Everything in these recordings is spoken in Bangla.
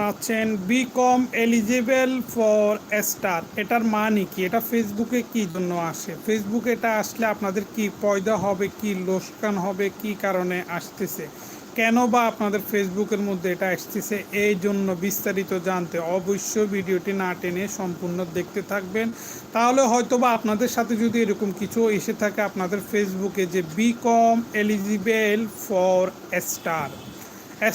আছেন বিকম এলিজিবল ফর স্টার এটার মানে কি? এটা ফেসবুকে কি জন্য আসে? ফেসবুকে এটা আসলে আপনাদের কি পয়দা হবে, কি লোকসান হবে, কি কারণে আসতেছে? কেন বা আপনাদের ফেসবুকের মধ্যে এটা আসতেছে? এই জন্য বিস্তারিত জানতে অবশ্যই ভিডিওটি না টেনে সম্পূর্ণ দেখতে থাকবেন। তাহলে হয়তো বা আপনাদের সাথে যদি এরকম কিছু এসে থাকে, আপনাদের ফেসবুকে যে বিকম এলিজিবল ফর স্টার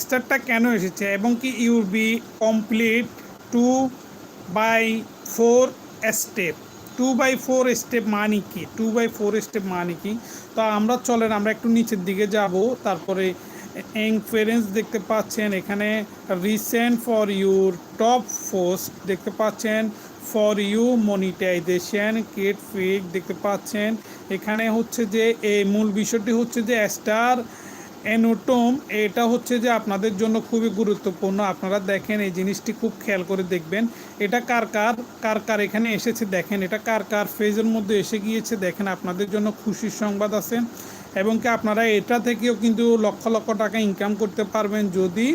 স্টারটা কেন এসেছে? এবং কি you be complete two by four step? Two by four step মানে কি? টু বাই ফোর স্টেপ মানে কি? তো আমরা চলেন, আমরা একটু নিচের দিকে যাব। তারপরে ইনফারেন্স দেখতে পাচ্ছেন, এখানে recent for your top post দেখতে পাচ্ছেন। ফর ইউ মনিটাইজেশন, কেট ফিক দেখতে পাচ্ছেন। এখানে হচ্ছে যে এই মূল বিষয়টি হচ্ছে যে স্টার অ্যানোটোম, এটা হচ্ছে যে আপনাদের জন্য খুবই গুরুত্বপূর্ণ। আপনারা দেখেন এই জিনিসটি খুব খেয়াল করে দেখবেন। এটা কার কার কার কার এখানে এসেছে দেখেন। এটা কার কার ফেজের মধ্যে এসে গিয়েছে দেখেন। আপনাদের জন্য খুশির সংবাদ আছে। এবং কি আপনারা এটা থেকেও কিন্তু লক্ষ লক্ষ টাকা ইনকাম করতে পারবেন যদি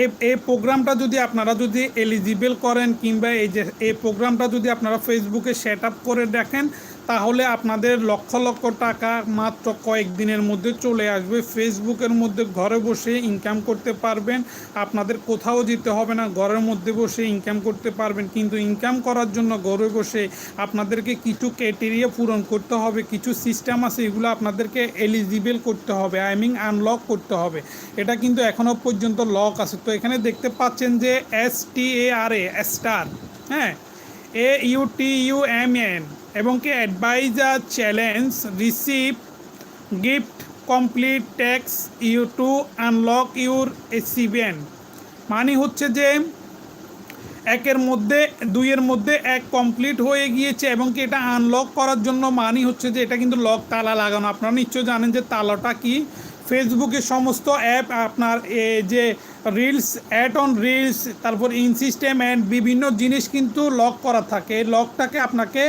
এই এই প্রোগ্রামটা যদি আপনারা যদি এলিজিবল করেন কিংবা এই যে এই প্রোগ্রামটা যদি আপনারা ফেসবুকে সেট আপ করে দেখেন তাহলে আপনাদের লক্ষ লক্ষ টাকা মাত্র কয়েকদিনের মধ্যে চলে আসবে। ফেসবুকের মধ্যে ঘরে বসে ইনকাম করতে পারবেন। আপনাদের কোথাও যেতে হবে না, ঘরের মধ্যে বসে ইনকাম করতে পারবেন। কিন্তু ইনকাম করার জন্য ঘরে বসে আপনাদেরকে কিছু ক্রাইটেরিয়া পূরণ করতে হবে, কিছু সিস্টেম আছে এগুলো আপনাদেরকে এলিজিবল করতে হবে আই মিন আনলক করতে হবে। এটা কিন্তু এখনও পর্যন্ত লক আছে। তো এখানে দেখতে পাচ্ছেন যে এস টি এ আর এ স্টার হ্যাঁ? A U T U M N এবং কি advisor challenge receive gift complete tax you to unlock your এসিভেন মানে হচ্ছে যে একের মধ্যে, দুইয়ের মধ্যে এক কমপ্লিট হয়ে গিয়েছে এবং কি এটা আনলক করার জন্য মানি হচ্ছে যে এটা কিন্তু লক তালা লাগানো। আপনারা নিশ্চয় জানেন যে তালাটা কি? ফেসবুকে সমস্ত অ্যাপ আপনার যে রিলস অ্যাড অন রিলস তারপর ইনসিস্টেম অ্যান্ড বিভিন্ন জিনিস কিন্তু লক করা থাকে। লকটাকে আপনাকে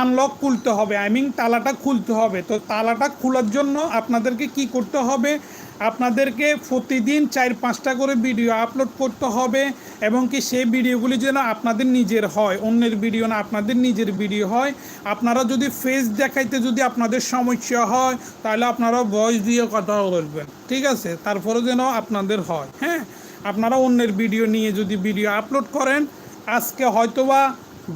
আনলক খুলতে হবে আই মিন তালাটা খুলতে হবে। তো তালাটা খোলার জন্য আপনাদেরকে কি করতে হবে? আপনাদেরকে প্রতিদিন চার পাঁচটা করে ভিডিও আপলোড করতে হবে এবং কি সেই ভিডিওগুলি যেন আপনাদের নিজের হয়, অন্যের ভিডিও না, আপনাদের নিজের ভিডিও হয়। আপনারা যদি ফেস দেখাইতে যদি আপনাদের সমস্যা হয়, তাহলে আপনারা ভয়েস দিয়ে কথা বলবেন, ঠিক আছে? তারপরে যেন আপনাদের হয় হ্যাঁ? আপনারা অন্যের ভিডিও নিয়ে যদি ভিডিও আপলোড করেন, আজকে হয়তোবা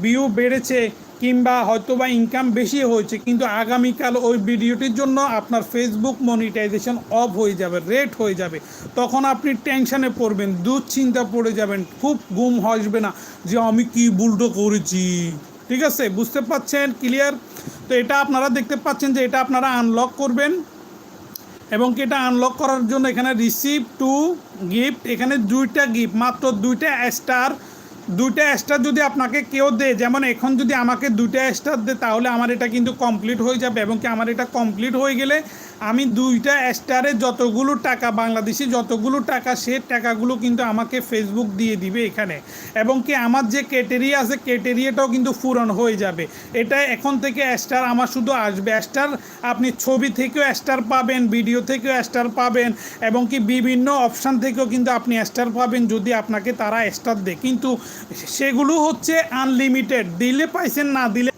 ভিউ বেড়েছে কিংবা হয়তোবা ইনকাম বেশি হয়েছে, কিন্তু আগামীকাল ওই ভিডিওটির জন্য আপনার ফেসবুক মনিটাইজেশন অফ হয়ে যাবে রেট হয়ে যাবে। তখন আপনি টেনশানে পড়বেন দুশ্চিন্তা পড়ে যাবেন, খুব গুম হসবে না যে আমি কি ভুলটো করেছি। ঠিক আছে? বুঝতে পাচ্ছেন ক্লিয়ার তো এটা আপনারা দেখতে পাচ্ছেন যে এটা আপনারা আনলক করবেন এবং এটা আনলক করার জন্য এখানে রিসিভ টু গিফট এখানে দুইটা গিফট মাত্র দুইটা স্টার দুইটা স্টার যদি আপনাকে কেউ দেয়, যেমন এখন যদি আমাকে দুইটা স্টার দেয়, তাহলে আমার এটা কিন্তু কমপ্লিট হয়ে যাবে এবং কি আমার এটা কমপ্লিট হয়ে গেলে আমি দুইটা স্টারে যতগুলো টাকা, বাংলাদেশি যতগুলো টাকা, সে টাকাগুলো কিন্তু আমাকে ফেসবুক দিয়ে দিবে এখানে। এবং কি আমার যে ক্যাটেরিয়া আছে ক্যাটেরিয়াটাও কিন্তু পূরণ হয়ে যাবে। এটা এখন থেকে স্টার আমার শুধু আসবে। স্টার আপনি ছবি থেকেও স্টার পাবেন, ভিডিও থেকেও স্টার পাবেন, এবং কি বিভিন্ন অপশান থেকেও কিন্তু আপনি স্টার পাবেন যদি আপনাকে তারা স্টার দেয়। কিন্তু সেগুলো হচ্ছে আনলিমিটেড দিলে পাইছেন, না দিলে